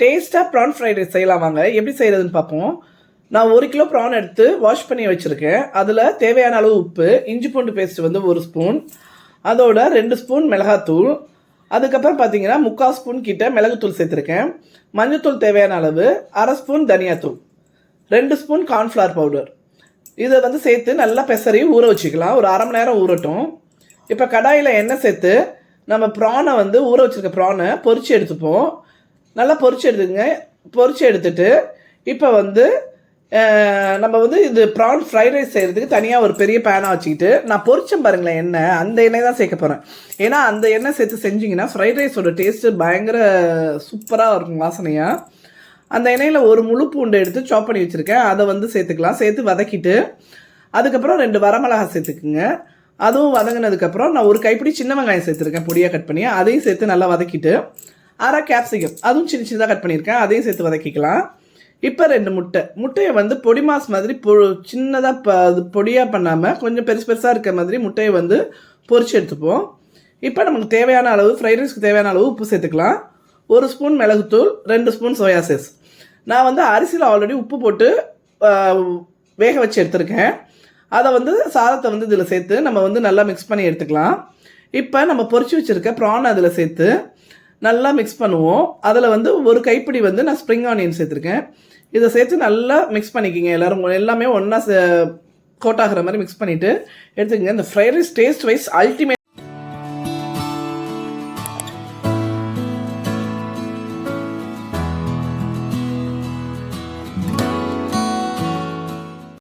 டேஸ்ட்டாக PRAN fried rice செய்யலாம் வாங்க. எப்படி செய்கிறதுன்னு பார்ப்போம். நான் ஒரு கிலோ ப்ரான் எடுத்து வாஷ் பண்ணி வச்சுருக்கேன். அதில் தேவையான அளவு உப்பு இஞ்சி பூண்டு பேஸ்ட் வந்து ஒரு ஸ்பூன் அதோட ரெண்டு ஸ்பூன் மிளகாத்தூள் அதுக்கப்புறம் பார்த்தீங்கன்னா முக்கால் ஸ்பூன் கிட்ட மிளகுத்தூள் சேர்த்துருக்கேன். மஞ்சத்தூள் தேவையான அளவு அரை ஸ்பூன் தனியாத்தூள் ரெண்டு ஸ்பூன் கார்ன்ஃப்ளவர் பவுடர். இதை வந்து சேர்த்து நல்லா பெசரி ஊற வச்சுக்கலாம். ஒரு அரை மணி நேரம் ஊறட்டும். இப்போ கடாயில் எண்ணெய் சேர்த்து நம்ம ப்ரானை வந்து ஊற வச்சுருக்க ப்ரானை பொறிச்சு எடுத்துப்போம். நல்லா பொறிச்சு எடுத்துக்கங்க. பொறிச்சு எடுத்துட்டு இப்போ வந்து நம்ம வந்து இது ப்ரான் ஃப்ரைட் ரைஸ் செய்கிறதுக்கு தனியாக ஒரு பெரிய பேனாக வச்சுக்கிட்டு நான் பொரிச்சேன் பாருங்களேன் எண்ணெய் அந்த எண்ணெய் தான் சேர்க்க போகிறேன் ஏன்னா அந்த எண்ணெய் சேர்த்து செஞ்சிங்கன்னா ஃப்ரைட் ரைஸோட டேஸ்ட்டு பயங்கர சூப்பராக இருக்கும் வாசனையாக அந்த எண்ணெயில் ஒரு முழு பூண்டு எடுத்து சாப் பண்ணி வச்சுருக்கேன். அதை வந்து சேர்த்துக்கலாம். சேர்த்து வதக்கிட்டு அதுக்கப்புறம் ரெண்டு வரமிளகா சேர்த்துக்குங்க. அதுவும் வதங்கினதுக்கப்புறம் நான் ஒரு கைப்பிடி சின்ன வெங்காயம் சேர்த்துருக்கேன் பொடியாக கட் பண்ணி. அதையும் சேர்த்து நல்லா வதக்கிட்டு அரை கேப்சிகம் அதுவும் சின்ன சின்னதாக கட் பண்ணியிருக்கேன். அதையும் சேர்த்து வதக்கிக்கலாம். இப்போ ரெண்டு முட்டை. முட்டையை வந்து பொடி மாஸ் மாதிரி பொ சின்னதாக ப அது பொடியாக பண்ணாமல் கொஞ்சம் பெருசு பெருசாக இருக்க மாதிரி முட்டையை வந்து பொறிச்சு எடுத்துப்போம். இப்போ நமக்கு தேவையான அளவு ஃப்ரைட் ரைஸ்க்கு தேவையான அளவு உப்பு சேர்த்துக்கலாம். ஒரு ஸ்பூன் மிளகுத்தூள் ரெண்டு ஸ்பூன் சோயா சாஸ் நான் வந்து அரிசியில் ஆல்ரெடி உப்பு போட்டு வேக வச்சு எடுத்திருக்கேன். அதை வந்து சாதத்தை வந்து இதில் சேர்த்து நம்ம வந்து நல்லா மிக்ஸ் பண்ணி எடுத்துக்கலாம். இப்போ நம்ம பொறிச்சு வச்சுருக்க ப்ரான் அதில் சேர்த்து நல்லா மிக்ஸ் பண்ணுவோம். அதில் வந்து ஒரு கைப்பிடி வந்து நான் ஸ்ப்ரிங் ஆனியன் சேர்த்துருக்கேன். இதை சேர்த்து நல்லா மிக்ஸ் பண்ணிக்கிங்க எல்லோரும். எல்லாமே ஒன்றா கோட் ஆகிற மாதிரி மிக்ஸ் பண்ணிவிட்டு எடுத்துக்கங்க. இந்த fried rice taste wise ultimate